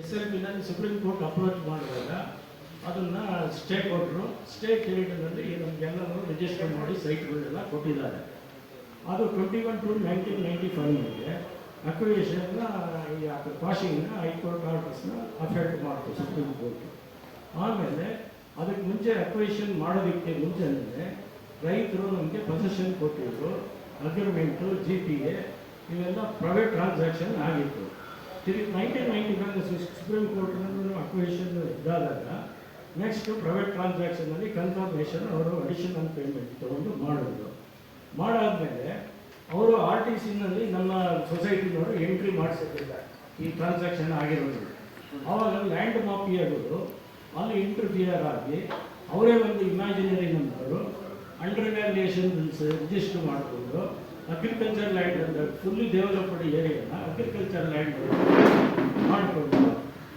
S L ಪಿನಲ್ಲಿ supreme court approach ಮಾಡಿದಾಗ ಅದನ್ನು ಸ್ಟೇ ಕೊಟ್ಟರು ಸ್ಟೇ ಪೀರಿಯಡ್ನಲ್ಲಿ ನಮಗೆಲ್ಲರೂ ರಿಜಿಸ್ಟರ್ ಮಾಡಿ ಸೈಟ್ಗಳೆಲ್ಲ ಕೊಟ್ಟಿದ್ದಾರೆ. ಅದು twenty one two nineteen ninety ಫೈವ್ಗೆ ಅಕ್ವಿಯೇಷನ್ನ ಈ ಪಾಶಿಂಗ್ನ ಹೈಕೋರ್ಟ್ ಆರ್ಡರ್ಸ್ನ ಅಫೆಕ್ಟ್ ಮಾಡ್ತು ಸುಪ್ರೀಂ ಕೋರ್ಟ್. ಆಮೇಲೆ ಅದಕ್ಕೆ ಮುಂಚೆ ಅಕ್ವಿಯೇಷನ್ ಮಾಡೋದಕ್ಕೆ ಮುಂಚೆನೇ ರೈತರು ನಮಗೆ ಪೊಸೆಷನ್ ಕೊಟ್ಟಿದ್ರು ಅಗ್ರಿಮೆಂಟು ಜಿ ಪಿ ಎ ಇವೆಲ್ಲ ಪ್ರೈವೇಟ್ ಟ್ರಾನ್ಸಾಕ್ಷನ್ ಆಗಿತ್ತು. ತಿರುಗಿ ನೈನ್ಟೀನ್ ನೈಂಟಿ ಫೈವ್ ಸುಪ್ರೀಂ ಕೋರ್ಟ್ನಲ್ಲೂ ಅಕ್ವಿಷನ್ ಇದಾದಾಗ ನೆಕ್ಸ್ಟ್ ಪ್ರೈವೇಟ್ ಟ್ರಾನ್ಸಾಕ್ಷನಲ್ಲಿ ಕನ್ಫರ್ಮೇಷನ್ ಅವರು ಅಡಿಷನಲ್ ಪೇಮೆಂಟ್ ತೊಗೊಂಡು ಮಾಡೋದು ಮಾಡಾದ್ಮೇಲೆ ಅವರು ಆರ್ ಟಿ ಸಿನಲ್ಲಿ ನಮ್ಮ ಸೊಸೈಟಿನವರು ಎಂಟ್ರಿ ಮಾಡಿಸೋದಿಲ್ಲ ಈ ಟ್ರಾನ್ಸಾಕ್ಷನ್ ಆಗಿರೋದು ಆವಾಗ ಲ್ಯಾಂಡ್ ಮಾಫಿಯಾಗಳು ಅಲ್ಲಿ ಇಂಟರ್ಫಿಯರ್ ಆಗಿ ಅವರೇ ಒಂದು ಇಮ್ಯಾಜಿನರಿ ನಂಬರು ಅಂಡರ್ ರಿಜಿಸ್ಟರ್ ಮಾಡಿಕೊಂಡು ಅಗ್ರಿಕಲ್ಚರ್ ಲ್ಯಾಂಡ್ ಅಂತ ಫುಲ್ಲಿ ಡೆವಲಪ್ಡ್ ಏರಿಯಾನ ಅಗ್ರಿಕಲ್ಚರ್ ಲ್ಯಾಂಡ್ ಮಾಡಿಕೊಂಡು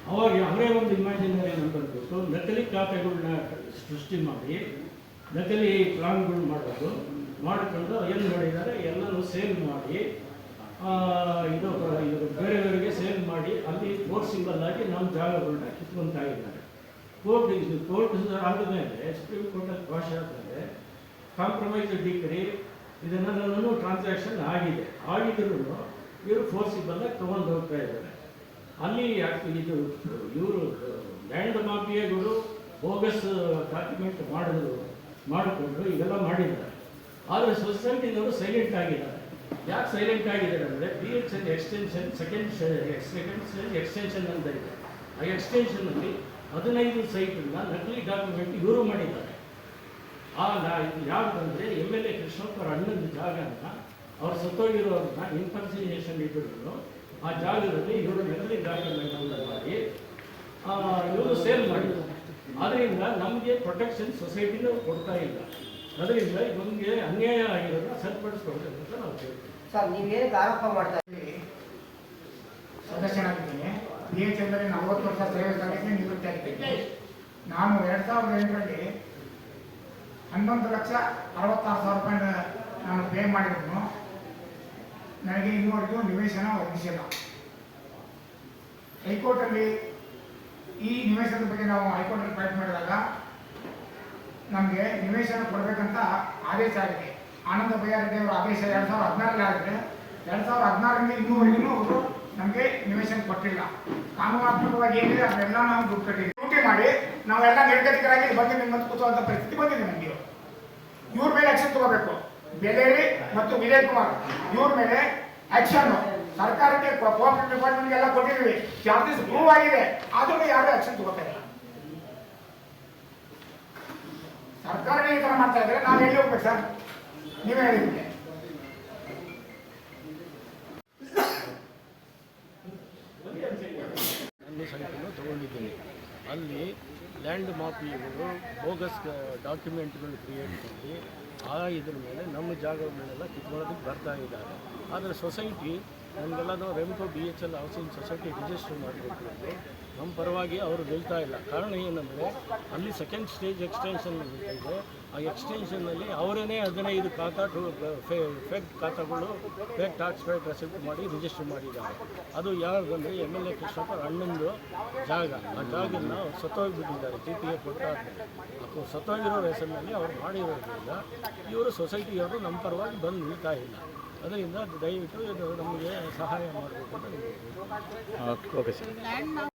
ಅವಾಗ ಅವರೇ ಒಂದು ಇಮ್ಯಾಜಿನರಿ ನಂಬರ್ ಕೊಟ್ಟು ನಕಲಿ ಖಾತೆಗಳನ್ನ ಸೃಷ್ಟಿ ಮಾಡಿ, ನಕಲಿ ಪ್ಲಾನ್ಗಳು ಮಾಡೋದು ಮಾಡಿಕೊಂಡು ಏನು ಮಾಡಿದ್ದಾರೆ ಎಲ್ಲರೂ ಸೇಲ್ ಮಾಡಿ ಇದು ಬೇರೆಯವರಿಗೆ ಸೇಲ್ ಮಾಡಿ ಅಲ್ಲಿ ಕೋರ್ಟ್ ಸಿಂಬಲ್ ಆಗಿ ನಮ್ಮ ಜಾಗಗಳನ್ನ ಕಿತ್ಕೊಂತ ಇದ್ದಾರೆ. ಕೋರ್ಟ್ ಕೋರ್ಟ್ ಆದಮೇಲೆ ಸುಪ್ರೀಂ ಕೋರ್ಟಲ್ಲಿ ಭಾಷೆ ಆದಮೇಲೆ ಕಾಂಪ್ರಮೈಸ್ ಡಿಗ್ರಿ ಇದನ್ನೆಲ್ಲನೂ ಟ್ರಾನ್ಸಾಕ್ಷನ್ ಆಗಿದೆ. ಆಗಿದ್ರು ಇವರು ಫೋರ್ಸಿಗೆ ಬಂದಾಗ ತೊಗೊಂಡು ಹೋಗ್ತಾ ಇದ್ದಾರೆ. ಅಲ್ಲಿ ಇದು, ಇವರು ಲ್ಯಾಂಡ್ ಮಾಫಿಯಾಗಳು ಬೋಗಸ್ ಡಾಕ್ಯುಮೆಂಟ್ ಮಾಡಿದ್ರು ಮಾಡಿಕೊಂಡು ಇದೆಲ್ಲ ಮಾಡಿದ್ದಾರೆ. ಆದರೆ ಸೊಸೈಟಿನವರು ಸೈಲೆಂಟ್ ಆಗಿದ್ದಾರೆ. ಯಾಕೆ ಸೈಲೆಂಟ್ ಆಗಿದ್ದಾರೆ ಅಂದರೆ B H L extension second second extension ಅಂತ ಇದೆ. ಆ ಎಕ್ಸ್ಟೆನ್ಷನಲ್ಲಿ ಹದಿನೈದು ಸೈಟನ್ನ ನಕಲಿ ಡಾಕ್ಯುಮೆಂಟ್ ಇವರು ಮಾಡಿದ್ದಾರೆ. ಆ ಯಾವುದಂದ್ರೆ ಎಂ ಎಲ್ ಎ ಕೃಷ್ಣಪ್ಪ ಅಣ್ಣನ ಜಾಗನ ಅವ್ರು ಸತ್ತೋಗಿರೋದನ್ನ ಇನ್ಫರ್ಸಿನೇಷನ್ ಇದ್ದರೂ ಆ ಜಾಗದಲ್ಲಿ ಇವರು ನಕಲಿ ಡಾಕ್ಯುಮೆಂಟ್ ಮಾಡಿ ಇವರು ಸೇಲ್ ಮಾಡಿದ್ರು. ಅದರಿಂದ ನಮಗೆ ಪ್ರೊಟೆಕ್ಷನ್ ಸೊಸೈಟಿನೂ ಕೊಡ್ತಾ ಇಲ್ಲ. ಅದರಿಂದ ನಮಗೆ ಅನ್ಯಾಯ ಆಗಿರೋದನ್ನ ಸರಿಪಡಿಸ್ಕೊಳ್ಬೇಕು ಅಂತ ನಾವು ಕೇಳ್ತೀವಿ. ಸರ್ ನೀವೇನು ಆರೋಪ ಮಾಡ್ತಾ ಇದ್ದೀರಿ? ಸದಸ್ಯನಾಗಿದ್ದೇನೆ ಬಿ ಎಚ್ ನಲವತ್ತು ವರ್ಷ ಸೇವೆ ಸಲ್ಲಿಸಿ ನಿವೃತ್ತಿ ಆಗಿದ್ದೇನೆ. ನಾನು ಎರಡು ಸಾವಿರದ ಎಂಟರಲ್ಲಿ ಹನ್ನೊಂದು ಲಕ್ಷ ಅರವತ್ತಾರು ಸಾವಿರ ರೂಪಾಯಿ ನಾನು ಪೇ ಮಾಡಿದ್ರು ನನಗೆ ಇನ್ನುವರೆಗೂ ನಿವೇಶನ ಒದಗಿಸಿಲ್ಲ ಹೈಕೋರ್ಟಲ್ಲಿ ಈ ನಿವೇಶನದ ಬಗ್ಗೆ ನಾವು ಹೈಕೋರ್ಟಲ್ಲಿ ಫೈಟ್ ಮಾಡಿದಾಗ ನಮಗೆ ನಿವೇಶನ ಕೊಡಬೇಕಂತ ಆದೇಶ ಆಗಿದೆ. ಆನಂದ ಅವರ ಆದೇಶ ಎರಡು ಸಾವಿರದ ಹದಿನಾರಲ್ಲಿ ಆಗಿದೆ. ಎರಡು ಸಾವಿರದ ಹದಿನಾರರಿಂದ ಇನ್ನೂವರೆಗೂ ಅವರು ನಮಗೆ ನಿವೇಶನ ಕೊಟ್ಟಿಲ್ಲ. ಕಾನೂನಾತ್ಮಕವಾಗಿ ಏನಿದೆ ಅದೆಲ್ಲ ನಾವು ದುಡ್ಡು ಕಟ್ಟಿದ್ದೀವಿ. ಡ್ಯೂಟಿ ಮಾಡಿ ನಾವೆಲ್ಲ ನಿರ್ಗತಿಕರಾಗಿ ಬಗ್ಗೆ ನಿಮ್ಮ ಕೂತುವಂಥ ಪರಿಸ್ಥಿತಿ ಬಂದಿದೆ ನಮಗೆ. ಇವ್ರ ಮೇಲೆ ಆಕ್ಷನ್ ತಗೋಬೇಕು. ಬೆಲೇರಿ ಮತ್ತು ವಿಜಯ್ ಕುಮಾರ್, ಇವ್ರ ಮೇಲೆ ಆಕ್ಷನ್ ಸರ್ಕಾರಕ್ಕೆ ಕೋಆಪರೇಟಿವ್ ಡಿಪಾರ್ಟ್ಮೆಂಟ್ ಎಲ್ಲ ಕೊಟ್ಟಿದ್ದೀವಿ. ಚಾರ್ಜಸ್ ಪ್ರೂವ್ ಆಗಿದೆ. ಆದ್ರೂ ಯಾರು ಆಕ್ಷನ್ ತಗೋತಾ ಇಲ್ಲ? ಸರ್ಕಾರನೇ ಈ ತರ ಮಾಡ್ತಾ ಇದ್ರೆ ನಾನು ಎಲ್ಲಿ ಹೋಗ್ಬೇಕು ಸರ್? ನೀವೇ ಹೇಳಿದ್ರೆ ತೊಗೊಂಡಿದ್ದೀನಿ. ಅಲ್ಲಿ ಲ್ಯಾಂಡ್ ಮಾಫಿಯವರು ಬೋಗಸ್ ಡಾಕ್ಯುಮೆಂಟ್ಗಳು ಕ್ರಿಯೇಟ್ ಮಾಡಿ ಆ ಇದ್ರ ಮೇಲೆ ನಮ್ಮ ಜಾಗಗಳನ್ನೆಲ್ಲ ಕಿತ್ಕೊಳ್ಳೋದಕ್ಕೆ ಬರ್ತಾ ಇದ್ದಾರೆ. ಆದರೆ ಸೊಸೈಟಿ ನಮಗೆಲ್ಲ ನಾವು Remco B H L housing society register ಮಾಡಬೇಕು ನಮ್ಮ ಪರವಾಗಿ ಅವರು ನಿಲ್ತಾ ಇಲ್ಲ. ಕಾರಣ ಏನಂದರೆ, ಅಲ್ಲಿ ಸೆಕೆಂಡ್ ಸ್ಟೇಜ್ ಎಕ್ಸ್ಟೆನ್ಷನ್ ಇದೆ. ಆ ಎಕ್ಸ್ಟೆನ್ಷನ್ನಲ್ಲಿ ಅವರೇ ಹದಿನೈದು ಖಾತಾ ಫೇಕ್ ಖಾತಾಗಳು ಫೇಕ್ ಟ್ಯಾಕ್ಸ್ ಪೇಡ್ ರೆಸಿಪ್ಟ್ ಮಾಡಿ ರಿಜಿಸ್ಟರ್ ಮಾಡಿದ್ದಾರೆ. ಅದು ಯಾವ್ದಂದರೆ ಎಂ ಎಲ್ ಎ ಕೃಷ್ಣಪ್ಪ ಅಣ್ಣಂದು ಜಾಗ. ಆ ಜಾಗನ ಸತ್ತೋಗ್ಬಿಟ್ಟಿದ್ದಾರೆ ಟಿ ಪಿ ಎ ಕೊಟ್ಟಾದ್ಮೇಲೆ. ಅದು ಸತ್ತೋಗಿರೋ ಹೆಸರಿನಲ್ಲಿ ಅವ್ರು ಮಾಡಿರೋದ್ರಿಂದ ಇವರು ಸೊಸೈಟಿಯವರು ನಮ್ಮ ಪರವಾಗಿ ಬಂದು ನಿಲ್ತಾ ಇಲ್ಲ. ಅದರಿಂದ ದಯವಿಟ್ಟು ನಮಗೆ ಸಹಾಯ ಮಾಡಬೇಕು ಅಂತ